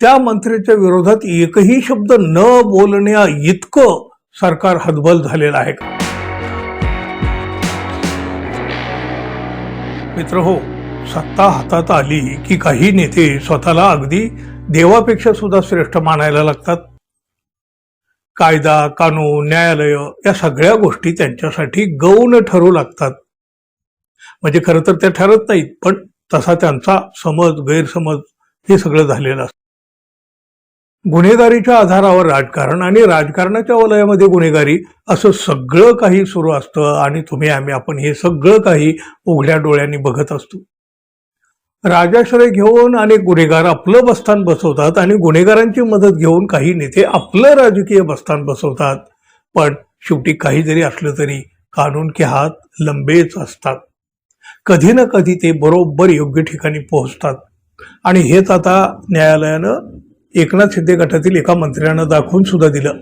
त्या मंत्र्याच्या विरोधात एकही शब्द न बोलण्या इतकं सरकार हतबल झालेलं आहे का? मित्र हो सत्ता हातात आली की काही नेते स्वतःला अगदी देवापेक्षा सुद्धा श्रेष्ठ मानायला लागतात. कायदा कानून न्यायालय या सगळ्या गोष्टी त्यांच्यासाठी गौण ठरू लागतात. म्हणजे खरं तर त्या ठरत नाहीत पण तसा त्यांचा समज गैरसमज हे सगळं झालेलं असतं. गुन्हेगारीच्या आधारावर राजकारण आणि राजकारणाच्या वलयामध्ये गुन्हेगारी असं सगळं काही सुरू असतं आणि तुम्ही आम्ही आपण हे सगळं काही उघड्या डोळ्यांनी बघत असतो. राजाश्रय घेऊन अनेक गुन्हेगार आपलं बस्तान बसवतात आणि गुन्हेगारांची मदत घेऊन काही नेते आपलं राजकीय बस्तान बसवतात. पण शेवटी काही जरी असलं तरी कानून के हात लंबेच असतात. कधी ना कधी ते बरोबर योग्य ठिकाणी पोहोचतात. आणि हेच आता न्यायालयानं एकनाथ शिंदे गटातील एका मंत्र्यानं दाखवून सुद्धा दिलं.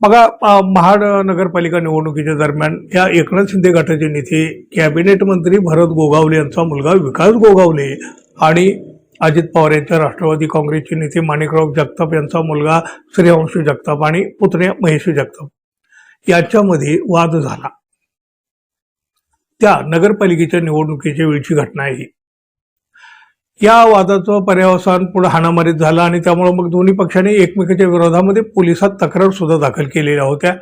बघा महाड नगरपालिका निवडणुकीच्या दरम्यान या एकनाथ शिंदे गटाचे नेते कॅबिनेट मंत्री भरत गोगावले यांचा मुलगा विकास गोगावले आणि अजित पवार यांच्या राष्ट्रवादी काँग्रेसचे नेते माणिकराव जगताप यांचा मुलगा श्रेयांशू जगताप आणि पुतण्या महेश जगताप. यांच्यामध्ये वाद झाला. त्या नगरपालिकेच्या निवडणुकीच्या वेळची घटना आहे ही. या वादाचं पर्यावसान पुढे हाणामारीत झालं आणि त्यामुळे मग दोन्ही पक्षांनी एकमेकाच्या विरोधामध्ये पोलिसात तक्रार सुद्धा दाखल केलेल्या होत्या.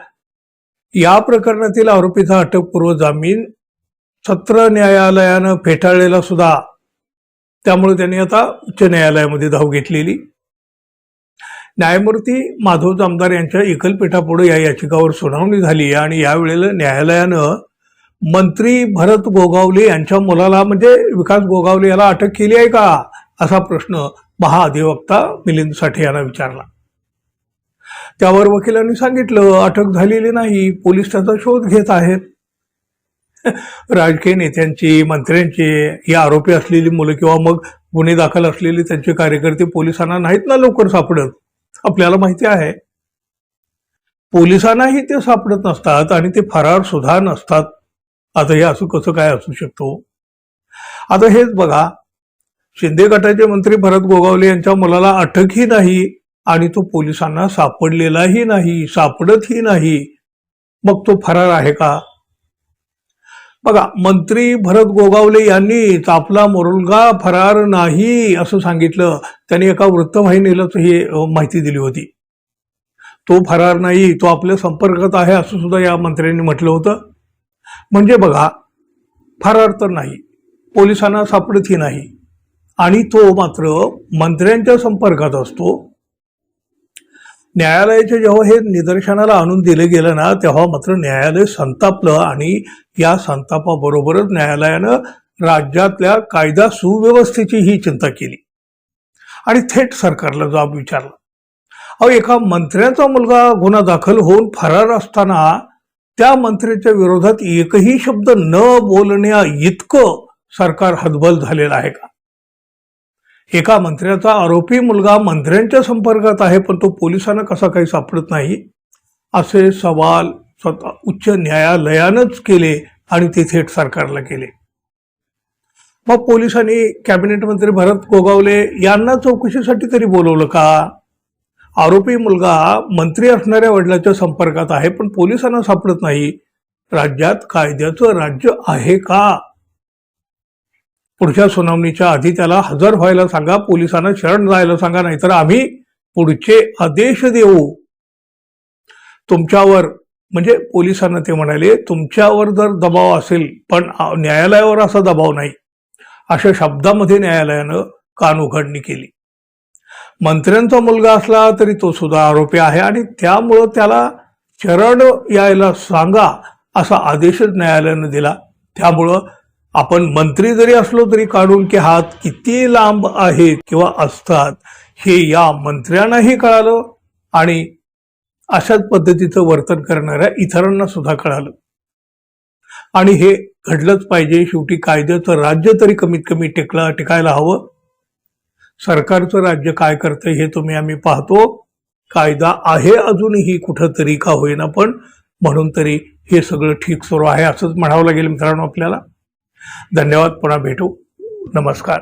या प्रकरणातील आरोपीचा अटकपूर्व जामीन सत्र न्यायालयानं फेटाळलेला सुद्धा. त्यामुळे त्यांनी आता उच्च न्यायालयामध्ये धाव घेतलेली. न्यायमूर्ती माधव जामदार यांच्या एकलपीठापुढे या याचिकावर सुनावणी झाली आणि यावेळेला न्यायालयानं मंत्री भरत गोगावले यांच्या मुलाला म्हणजे विकास गोगावले याला अटक केली आहे का? असा प्रश्न महाअधिवक्ता मिलिंद साठे यांना विचारला. त्यावर वकिलांनी सांगितलं अटक झालेली नाही पोलीस त्याचा शोध घेत आहेत. राजकीय नेत्यांची मंत्र्यांची ही आरोपी असलेली मुलं किंवा मग गुन्हे दाखल असलेले त्यांचे कार्यकर्ते पोलिसांना नाहीत ना लवकर सापडत? आपल्याला माहिती आहे. पोलिसांनाही ते सापडत नसतात आणि ते फरार सुद्धा नसतात. आता हे असं कसं काय असू शकतो? आता हेच बघा शिंदे गटाचे मंत्री भरत गोगावले यांच्या मुलाला अटकही नाही आणि तो पोलिसांना सापडलेलाही नाही सापडतही नाही. मग तो फरार आहे का? बघा मंत्री भरत गोगावले यांनीच आपला मुलगा फरार नाही असं सांगितलं. त्यांनी एका वृत्तवाहिनीलाच ही माहिती दिली होती. तो फरार नाही तो आपल्या संपर्कात आहे असं सुद्धा या मंत्र्यांनी म्हटलं होतं. म्हणजे बघा फरार तर नाही. पोलिसांना सापडतही नाही. आणि तो मात्र मंत्र्यांच्या संपर्कात असतो. न्यायालयाचे जेव्हा हे निदर्शनाला आणून दिलं गेलं ना तेव्हा मात्र न्यायालय संतापलं आणि या संतापाबरोबरच न्यायालयानं राज्यातल्या कायदा सुव्यवस्थेची ही चिंता केली. आणि थेट सरकारला जबाब विचारला. अहो एका मंत्र्याचा मुलगा गुन्हा दाखल होऊन फरार असताना त्या मंत्र्याच्या विरोधात एकही शब्द न बोलण्या इतकं सरकार हतबल झालेलं आहे का? एका मंत्र्याचा आरोपी मुलगा मंत्र्यांच्या संपर्कात आहे पण तो पोलिसांना कसा काही सापडत नाही? असे सवाल स्वतः उच्च न्यायालयानंच केले आणि ते थेट सरकारला केले. मग पोलिसांनी कॅबिनेट मंत्री भरत गोगावले यांना चौकशीसाठी तरी बोलवलं का? आरोपी मुलगा मंत्री असणाऱ्या वडिलाच्या संपर्कात आहे पण पोलिसांना सापडत नाही. राज्यात कायद्याचं राज्य आहे का? पुढच्या सुनावणीच्या आधी त्याला हजर व्हायला सांगा पोलिसांना शरण जायला सांगा नाहीतर आम्ही पुढचे आदेश देऊ. तुमच्यावर म्हणजे पोलिसांना ते म्हणाले तुमच्यावर जर दबाव असेल पण न्यायालयावर असा दबाव नाही. अशा शब्दामध्ये न्यायालयानं कान उघडणी केली. मंत्र्यांचा मुलगा असला तरी तो सुद्धा आरोपी आहे आणि त्यामुळं त्याला शरण यायला सांगा असा आदेशच न्यायालयानं दिला. त्यामुळं आपण मंत्री जरी असलो तरी काढून की हात किती लांब आहेत किंवा असतात हे या मंत्र्यांनाही कळालं आणि अशाच पद्धतीचं वर्तन करणाऱ्या इतरांना सुद्धा कळालं. आणि हे घडलंच पाहिजे. शेवटी कायद्याचं राज्य तरी कमीत कमी टिकला टिकायला हवं. सरकारचं राज्य काय करतं हे तुम्ही आम्ही पाहतो. कायदा आहे अजूनही कुठंतरी का होईना पण म्हणून तरी हे सगळं ठीक सुरू आहे असंच म्हणावं लागेल मित्रांनो आपल्याला. धन्यवाद पुन्हा भेटू. नमस्कार.